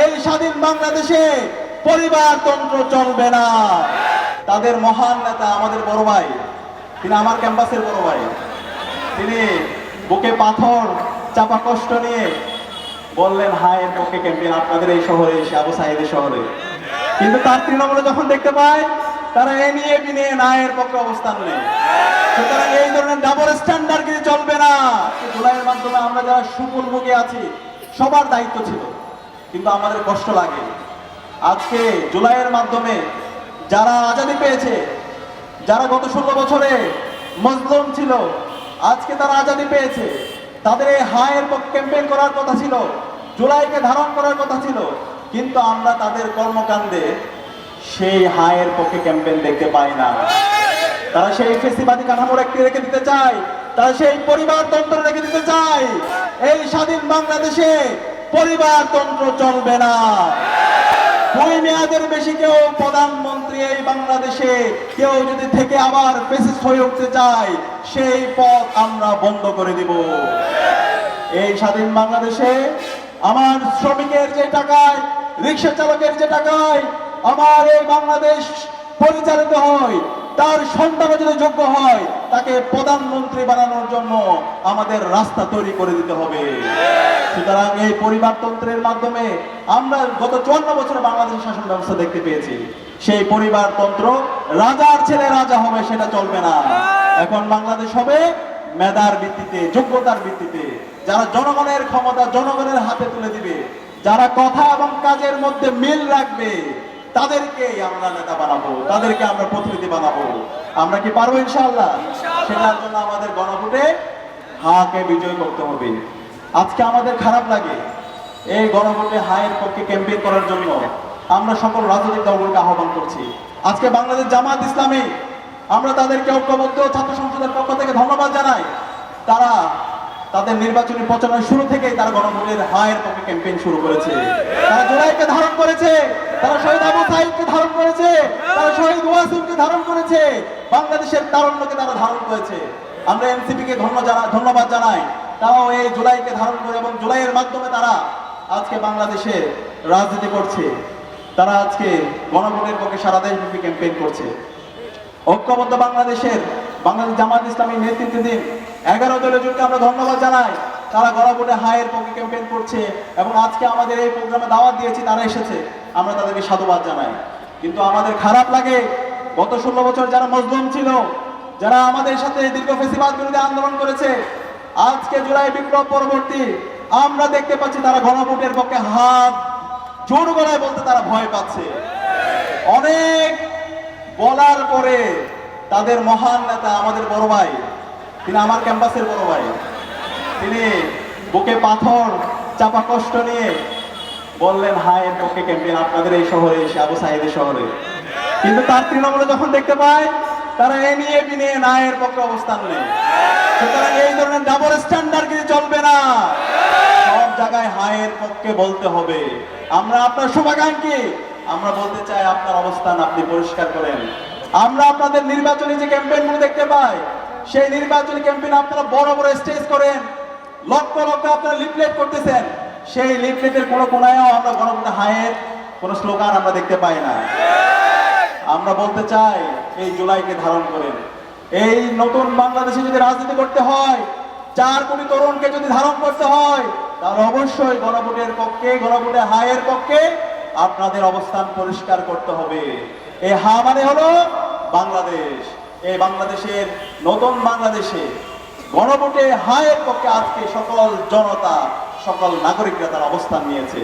এই স্বাধীন বাংলাদেশে পরিবারতন্ত্র চলবে না। তাদের মহান নেতা আমাদের বড় ভাই, তিনি আমার ক্যাম্পাসের বড় ভাই। তিনি বুকে পাথর, চাপা কষ্ট নিয়ে বললেন হায়ের পক্ষে ক্যাম্পেইন আপনাদের এই শহরে এসে, আবু সাইদের শহরে। কিন্তু তার তৃণমূলে যখন দেখতে পায়, তারা এ নিয়ে বি নিয়ে নায়ের পক্ষে অবস্থান নেই সুতরাং এই ধরনের ডাবল স্ট্যান্ডার্ড কিন্তু চলবে না। জুলাইয়ের মাধ্যমে আমরা যারা সুকুল মুখে আছি, সবার দায়িত্ব ছিল। কিন্তু আমাদের কষ্ট লাগে। আজকে জুলাইয়ের মাধ্যমে যারা আজাদি পেয়েছে, যারা গত ষোলো বছরে মজলুম ছিল, আজকে তারা আজাদি পেয়েছে। তাদের এই হায়ের ক্যাম্পেইন করার কথা ছিল, জুলাইকে ধারণ করার কথা ছিল, কিন্তু আমরা তাদের কর্মকাণ্ডে সেই হায়ের পক্ষে ক্যাম্পেইন দেখতে পাই না। তারা সেই ফেসিবাদী কাঠামো রেখে রেখে দিতে চায়, তারা সেই পরিবার পরিবারতন্ত্র রেখে দিতে চায়। এই স্বাধীন বাংলাদেশে পরিবারতন্ত্র চলবে না। দুই মেয়াদের বেশি কেউ প্রধানমন্ত্রী এই বাংলাদেশে, কেউ যদি থেকে আবার ফেসিস হয়ে উঠতে চায়, সেই পথ আমরা বন্ধ করে দিব। এই স্বাধীন বাংলাদেশে আমার শ্রমিকের যে টাকায়, রিক্সা চালকের যে টাকায় আমার এই বাংলাদেশ পরিচালিত হয়, তার সন্তানও যদি যোগ্য হয়, তাকে প্রধানমন্ত্রী বানানোর জন্য আমাদের রাস্তা তৈরি করে দিতে হবে। সুতরাং এই পরিবারতন্ত্রের মাধ্যমে আমরা গত চুয়ান্ন বছর বাংলাদেশের শাসন ব্যবস্থা দেখতে পেয়েছি। সেই পরিবারতন্ত্র রাজার ছেলে রাজা হবে সেটা চলবে না। এখন বাংলাদেশ হবে মেধার ভিত্তিতে যোগ্যতার ভিত্তিতে। যারা জনগণের ক্ষমতা জনগণের হাতে তুলে দিবে যারা কথা এবং কাজের মধ্যে মিল রাখবে তাদেরকে আমরা নেতা বানাবো তাদেরকে আমরা প্রতিনিধি বানাবো। আমরা কি পারব ইনশাল্লাহ সেটার জন্য আমাদের গণভোটে হাকে বিজয় করতে হবে। আজকে আমাদের খারাপ লাগে এই গণভোটে হায়ের পক্ষে ক্যাম্পেইন করার জন্য। আমরা সকল রাজনৈতিক দলগুলোকে আহ্বান করছি। আজকে বাংলাদেশ জামাত ইসলামী, আমরা তাদেরকে ঐক্যবদ্ধ ছাত্র সংসদের পক্ষ থেকে ধন্যবাদ জানাই। তারা তাদের নির্বাচনী প্রচারণার শুরু থেকেই তারা গণভোটের হায়ের পক্ষে ক্যাম্পেইন শুরু করেছে। তারা জোড়াইকে ধারণ করেছে। তারা শহীদ আবু সাইদকে ধারণ করেছে। তারা শহীদ ওয়াসিমকে ধারণ করেছে। বাংলাদেশের তারুণ্যকে তারা ধারণ করেছে। আমরা এনসিপি কে ধন্যবাদ জানাই। তারাও এই জুলাইকে ধারণ করে এবং জুলাইয়ের মাধ্যমে তারা আজকে বাংলাদেশে রাজনীতি করছে। তারা আজকে গণভোটের পক্ষে সারা দেশব্যাপী ক্যাম্পেইন করছে। ঐক্যবদ্ধ বাংলাদেশের বাংলাদেশ জামাত ইসলামী নেতৃত্বাধীন এগারো দলীয় জোটকে আমরা ধন্যবাদ জানাই। তারা গণভোটে হায়ের পক্ষে ক্যাম্পেইন করছে এবং আজকে আমাদের এই প্রোগ্রামে দাওয়াত দিয়েছি, তারা এসেছে। আমরা তাদেরকে সাধুবাদ জানাই। কিন্তু আমাদের খারাপ লাগে, গত ষোলো বছর যারা মজলুম ছিল, যারা আমাদের সাথে দীর্ঘ ফেসিবাদ বিরোধী আন্দোলন করেছে আজকে জুলাই বিপ্লব পরবর্তী। আমরা দেখতে পাচ্ছি তারা গণভোটের পক্ষে হাত জোর গলায় বলতে তারা ভয় পাচ্ছে। অনেক বলার পরে তাদের মহান নেতা আমাদের বড় ভাই, তিনি আমার ক্যাম্পাসের বড় ভাই। তিনি বুকে পাথর, চাপা কষ্ট নিয়ে বললেন হায়ের পক্ষে ক্যাম্পেন আপনাদের এই শহরে, এসে আবু সাইদের শহরে। কিন্তু তার তৃণমূলে যখন দেখতে পায় তারা এ নিয়ে বি নিয়ে নায়ের পক্ষে অবস্থান নেই সুতরাং এই ধরনের ডাবল স্ট্যান্ডার্ড কিন্তু চলবে না। সব জায়গায় হায়ের পক্ষে বলতে হবে। আমরা আপনার শুভাকাঙ্ক্ষী। আমরা বলতে চাই আপনার অবস্থান আপনি পরিষ্কার করেন। আমরা আপনাদের নির্বাচনী যে ক্যাম্পেইনগুলো দেখতে পাই, সেই নির্বাচনী ক্যাম্পেইন আপনারা বড় বড় স্টেজ করেন। লক্ষ লক্ষ আপনারা লিফলেট করতেছেন। সেই লিফলেটের কোনো কোনায়ও আমরা গণভোটে হায়ের কোনো স্লোগান আমরা দেখতে পাই না। আমরা বলতে চাই, এই জুলাইকে ধারণ করেন। এই নতুন বাংলাদেশে যদি রাজনীতি করতে হয়, চার কোটি তরুণকে যদি ধারণ করতে হয়, তাহলে অবশ্যই গণভোটের পক্ষে, গণভোটে হায়ের পক্ষে আপনাদের অবস্থান পরিষ্কার করতে হবে। এই হা মানে হলো বাংলাদেশ। এই বাংলাদেশের নতুন বাংলাদেশে গণভোটে হায়ের পক্ষে আজকে সকল জনতা, সকল নাগরিকরা তার অবস্থান নিয়েছে।